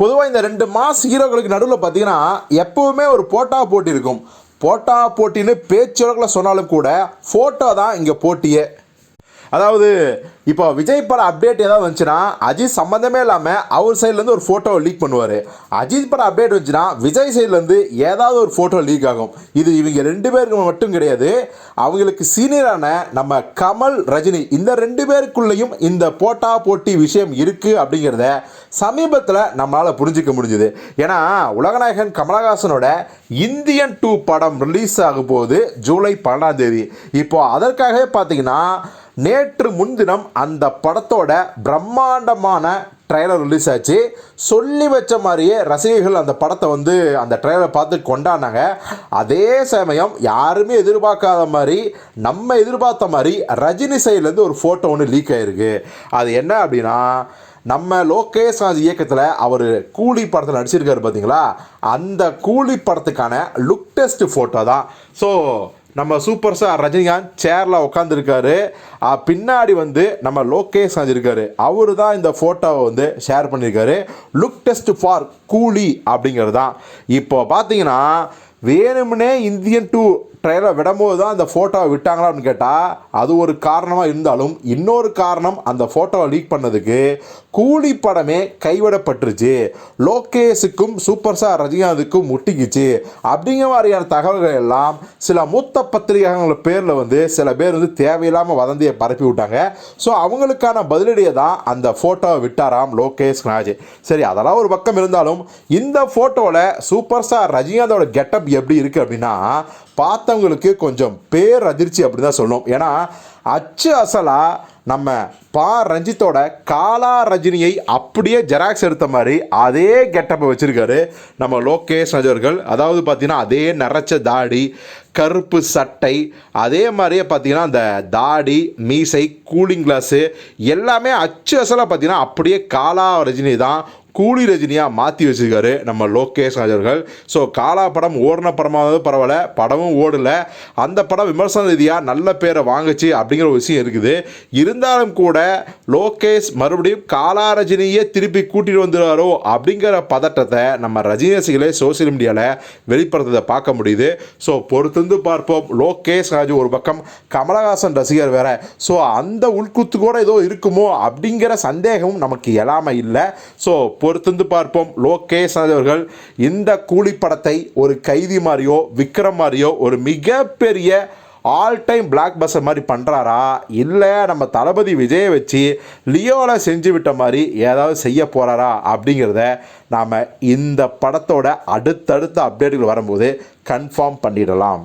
பொதுவாக இந்த ரெண்டு மாஸ் ஹீரோக்களுக்கு நடுவில் பார்த்தீங்கன்னா எப்போவுமே ஒரு போட்டா போட்டி இருக்கும். போட்டா போட்டின்னு பேச்சுவழக்கில் சொன்னாலும் கூட ஃபோட்டோ தான் இங்கே போட்டியே. அதாவது இப்போ விஜய் பட அப்டேட் ஏதாவது வந்துச்சுன்னா அஜித் சம்மந்தமே இல்லாமல் அவர் சைட்லேருந்து ஒரு ஃபோட்டோவை லீக் பண்ணுவார். அஜித் பட அப்டேட் வந்துச்சுன்னா விஜய் சைட்லேருந்து ஏதாவது ஒரு ஃபோட்டோ லீக் ஆகும். இது இவங்க ரெண்டு பேருக்கு மட்டும் கிடையாது. அவங்களுக்கு சீனியரான நம்ம கமல் ரஜினி இந்த ரெண்டு பேருக்குள்ளேயும் இந்த போட்டா போட்டி விஷயம் இருக்குது அப்படிங்கிறத சமீபத்தில் நம்மளால் புரிஞ்சிக்க முடிஞ்சுது. ஏன்னா உலகநாயகன் கமலஹாசனோட இந்தியன் டூ படம் ரிலீஸ் ஆகும் போது ஜூலை பன்னெண்டாம் தேதி. இப்போ அதற்காகவே பார்த்தீங்கன்னா நேற்று முன்தினம் அந்த படத்தோட பிரம்மாண்டமான ட்ரைலர் ரிலீஸ் ஆச்சு. சொல்லி வச்ச மாதிரியே ரசிகர்கள் அந்த படத்தை வந்து அந்த ட்ரைலரை பார்த்து கொண்டாடினாங்க. அதே சமயம் யாருமே எதிர்பார்க்காத மாதிரி நம்ம எதிர்பார்த்த மாதிரி ரஜினி சைட்லேருந்து ஒரு ஃபோட்டோ ஒன்று லீக் ஆயிருக்கு. அது என்ன அப்படின்னா நம்ம லோகேஷ் ராஜ் இயக்கத்தில் அவர் கூலி படத்தில் நடிச்சிருக்காரு பார்த்தீங்களா அந்த கூலி படத்துக்கான லுக் டெஸ்ட் ஃபோட்டோ தான். ஸோ நம்ம சூப்பர் ஸ்டார் ரஜினிகாந்த் சேரில் உட்காந்துருக்காரு பின்னாடி வந்து நம்ம லோகேஷ் ராஜ் அவர் தான் இந்த ஃபோட்டோவை வந்து ஷேர் பண்ணியிருக்காரு லுக் டெஸ்ட் ஃபார் கூலி அப்படிங்கிறது தான் இப்போ பார்த்தீங்கன்னா வேணும்னே இந்தியன் டூ ட்ரெயிலை விடும்போது தான் அந்த ஃபோட்டோவை விட்டாங்களான்னு கேட்டால் அது ஒரு காரணமாக இருந்தாலும் இன்னொரு காரணம் அந்த ஃபோட்டோவை லீக் பண்ணதுக்கு கூலி படமே கைவிடப்பட்டுருச்சு. லோகேஷுக்கும் சூப்பர் ஸ்டார் ரஜினிகாந்துக்கும் முட்டிக்கிச்சு. அப்படிங்கிற மாதிரியான தகவல்கள் எல்லாம் சில மூத்த பத்திரிகைகள் பேரில் வந்து சில பேர் வந்து தேவையில்லாமல் வதந்தியை பரப்பி விட்டாங்க. ஸோ அவங்களுக்கான பதிலடியை தான் அந்த ஃபோட்டோவை விட்டாராம் லோகேஷ் ராஜ் சரி அதெல்லாம் ஒரு பக்கம் இருந்தாலும் இந்த ஃபோட்டோவில் சூப்பர் ஸ்டார் ரஜினிகாந்தோட கெட்டப் எப்படி இருக்குது அப்படின்னா பார்த்த பார்த்தவங்களுக்கு கொஞ்சம் பேர் அதிர்ச்சி அப்படி தான் சொல்லணும். ஏன்னா அச்சு அசலாக நம்ம பா. ரஞ்சித்தோட காலா ரஜினியை அப்படியே ஜெராக்ஸ் எடுத்த மாதிரி அதே கெட்டப்பை வச்சுருக்காரு. நம்ம லோகேஷ் நஜர்கள் அதாவது பார்த்திங்கன்னா அதே நரைச்ச தாடி கருப்பு சட்டை அதே மாதிரியே பார்த்தீங்கன்னா அந்த தாடி மீசை கூலிங் கிளாஸு எல்லாமே அச்சு அசலாக பார்த்தீங்கன்னா அப்படியே காலா ரஜினி தான் கூலி ரஜினியாக மாற்றி வச்சிருக்காரு நம்ம லோகேஷ் ராஜ் அவர்கள் ஸோ காலா படம் ஓடின படமாவது பரவாயில்ல படமும் ஓடல. அந்த படம் விமர்சன ரீதியாக நல்ல பேரை வாங்குச்சு அப்படிங்கிற ஒரு விஷயம் இருக்குது. இருந்தாலும் கூட லோகேஷ் மறுபடியும் காலா ரஜினியே திருப்பி கூட்டிட்டு வந்துடுவாரோ அப்படிங்கிற பதட்டத்தை நம்ம ரஜினி ரசிகளே சோசியல் மீடியாவில் வெளிப்படுத்துறதை பார்க்க முடியுது. ஸோ பொறுத்திருந்து பார்ப்போம். லோகேஷ் ராஜு ஒரு பக்கம் கமலஹாசன் ரசிகர் வேற. ஸோ அந்த உள்குத்து கூட ஏதோ இருக்குமோ அப்படிங்கிற சந்தேகமும் நமக்கு எழாமல் இல்லை. ஸோ பொறுத்திருந்து பார்ப்போம். லோகேஷ் ராஜ் அவர்கள் இந்த கூலி படத்தை ஒரு கைதி மாதிரியோ விக்ரம் மாதிரியோ ஒரு மிகப்பெரிய ஆல் டைம் பிளாக் பஸ்ஸர் மாதிரி பண்ணுறாரா இல்லை நம்ம தளபதி விஜயை வச்சு லியோவில் செஞ்சு விட்ட மாதிரி ஏதாவது செய்ய போகிறாரா அப்படிங்கிறத நாம் இந்த படத்தோட அடுத்தடுத்த அப்டேட்டுகள் வரும்போது கன்ஃபார்ம் பண்ணிடலாம்.